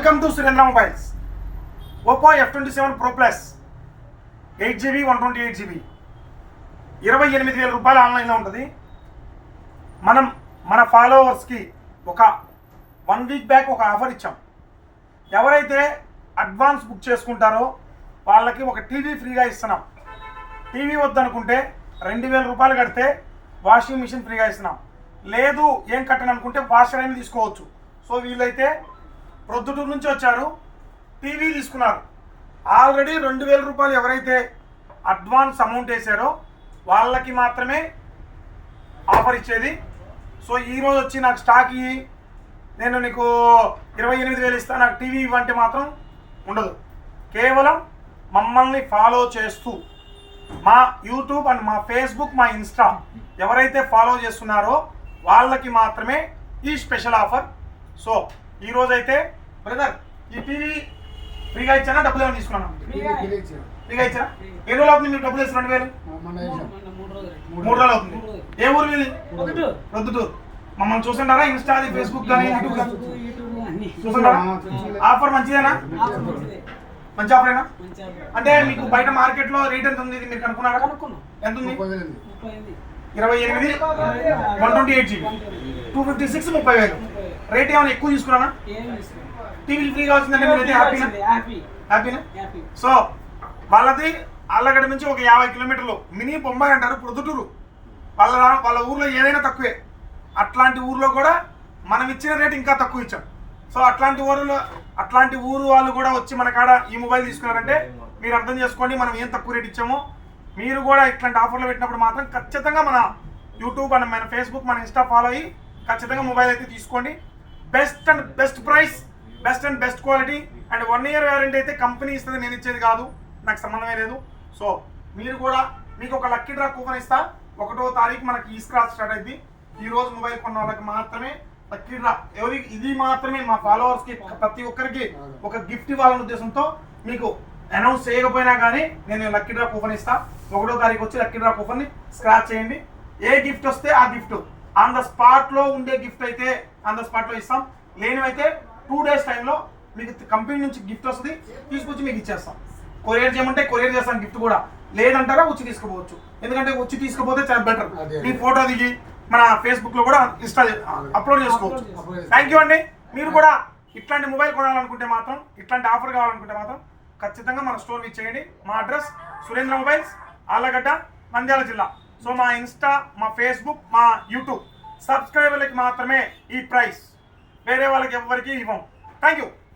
Welcome to Surendra mobiles Oppo F twenty seven pro plus eight GB one twenty eight GB ఇరవై ఎనిమిది వేల రూపాయలు ఆన్లైన్లో ఉంటుంది. మనం మన ఫాలోవర్స్కి ఒక వన్ వీక్ బ్యాక్ ఒక ఆఫర్ ఇచ్చాం. ఎవరైతే అడ్వాన్స్ బుక్ చేసుకుంటారో వాళ్ళకి ఒక టీవీ ఫ్రీగా ఇస్తున్నాం. టీవీ వద్దనుకుంటే రెండు వేల రూపాయలు కడితే వాషింగ్ మిషన్ ఫ్రీగా ఇస్తున్నాం. లేదు ఏం కట్టను అనుకుంటే వాషర్ అయినా తీసుకోవచ్చు. సో వీళ్ళైతే ప్రొద్దుటూరు నుంచి వచ్చారు. టీవీ తీసుకున్నారు. ఆల్రెడీ రెండు వేల రూపాయలు ఎవరైతే అడ్వాన్స్ అమౌంట్ వేసారో వాళ్ళకి మాత్రమే ఆఫర్ ఇచ్చేది. సో ఈరోజు వచ్చి నాకు స్టాక్ ఇవి నేను నీకు ఇరవై ఎనిమిది వేలు ఇస్తాను నాకు టీవీ ఇవ్వంటే మాత్రం ఉండదు. కేవలం మమ్మల్ని ఫాలో చేస్తూ మా యూట్యూబ్ అండ్ మా ఫేస్బుక్ మా ఇన్స్టా ఎవరైతే ఫాలో చేస్తున్నారో వాళ్ళకి మాత్రమే ఈ స్పెషల్ ఆఫర్. సో ఈరోజైతే బ్రదర్ ఈ టీవీ ఫ్రీగా ఇచ్చానా డబ్బులు ఏమైనా తీసుకున్నాను ఫ్రీగా ఇచ్చా ఎన్ని రోజులు అవుతుంది మీరు డబ్బులు రెండు వేలు? మూడు రోజులు. అవుతుంది. ఏ ఊరు ప్రొద్దుటూరు. మమ్మల్ని చూస్తుంటారా? ఇన్స్టా అది ఫేస్బుక్ కానీ యూట్యూబ్ కానీ? చూస్తుంటారా? ఆఫర్ మంచిదేనా? మంచి ఆఫరేనా అంటే మీకు బయట మార్కెట్లో రేట్ ఎంత ఉంది? మీరు కనుక్కున్నారా? ఎంత ఉంది? ఇరవై ఎనిమిది one twenty eight GB two fifty six ముప్పై వేలు. రేట్ ఏమైనా ఎక్కువ తీసుకున్నానా టీవీ ఫ్రీగా వచ్చిందంటే మీరైతే హ్యాపీనా హ్యాపీనా సో వాళ్ళది అల్లగడ్డ నుంచి ఒక యాభై కిలోమీటర్లు. మినీ బొంబాయి అంటారు ప్రొద్దుటూరు వాళ్ళ వాళ్ళ ఊర్లో ఏదైనా తక్కువే. అట్లాంటి ఊర్లో కూడా మనం ఇచ్చిన రేట్ ఇంకా తక్కువ ఇచ్చాం. సో అట్లాంటి ఊరిలో అట్లాంటి ఊరు వాళ్ళు కూడా వచ్చి మన కాడ ఈ మొబైల్ తీసుకున్నారంటే మీరు అర్థం చేసుకోండి మనం ఏం తక్కువ రేట్ ఇచ్చామో. మీరు కూడా ఇట్లాంటి ఆఫర్లు పెట్టినప్పుడు మాత్రం ఖచ్చితంగా మన యూట్యూబ్ అండ్ మన ఫేస్బుక్ మన ఇన్స్టా ఫాలో అయ్యి ఖచ్చితంగా మొబైల్ అయితే తీసుకోండి. Best and best price best and best quality and one year warranty అయితే కంపెనీ ఇస్తుంది నేను ఇచ్చేది కాదు. నాకు సంబంధమే లేదు. సో మీరు కూడా మీకు ఒక లక్కీ డ్రా కూపన్ ఇస్తా. ఒకటో తారీఖు మనకి ఈ స్క్రాచ్ స్టార్ట్ అయింది ఈ రోజు మొబైల్ కొన్న వాళ్ళకి మాత్రమే లక్కీ డ్రా. ఎవరి ఇది మాత్రమే మా ఫాలోవర్స్కి ప్రతి ఒక్కరికి ఒక గిఫ్ట్ ఇవ్వాలనే ఉద్దేశంతో మీకు అనౌన్స్ చేయకపోయినా కానీ నేను లక్కీ డ్రా కూపన్ ఇస్తా. ఒకటో తారీఖు వచ్చి లక్కీ డ్రా కూపన్ని స్క్రాచ్ చేయండి. ఏ గిఫ్ట్ వస్తే ఆ గిఫ్ట్. ఆన్ ద స్పాట్లో ఉండే గిఫ్ట్ అయితే ఆన్ ద స్పాట్లో ఇస్తాం. లేనివైతే టూ డేస్ టైంలో మీకు కంపెనీ నుంచి గిఫ్ట్ వస్తుంది. తీసుకొచ్చి మీకు ఇచ్చేస్తాం. కొరియర్ చేయమంటే కొరియర్ చేస్తాం గిఫ్ట్ కూడా. లేదంటారా వచ్చి తీసుకుపోవచ్చు. ఎందుకంటే వచ్చి తీసుకుపోతే చాలా బెటర్. మీ ఫోటో దిగి మన ఫేస్బుక్లో కూడా ఇన్స్టా అప్లోడ్ చేసుకోవచ్చు. థ్యాంక్ యూ అండి. మీరు కూడా ఇట్లాంటి మొబైల్ కొనాలనుకుంటే మాత్రం ఇట్లాంటి ఆఫర్ కావాలనుకుంటే మాత్రం ఖచ్చితంగా మన స్టోర్ చేయండి. మా అడ్రస్ సురేంద్ర మొబైల్స్ ఆలగడ్డ నంద్యాల జిల్లా. సో మా ఇన్స్టా మా ఫేస్బుక్ మా యూట్యూబ్ సబ్స్క్రైబర్లకి మాత్రమే ఈ ప్రైస్ వేరే వాళ్ళకి ఎవరికి ఇవ్వం. Thank you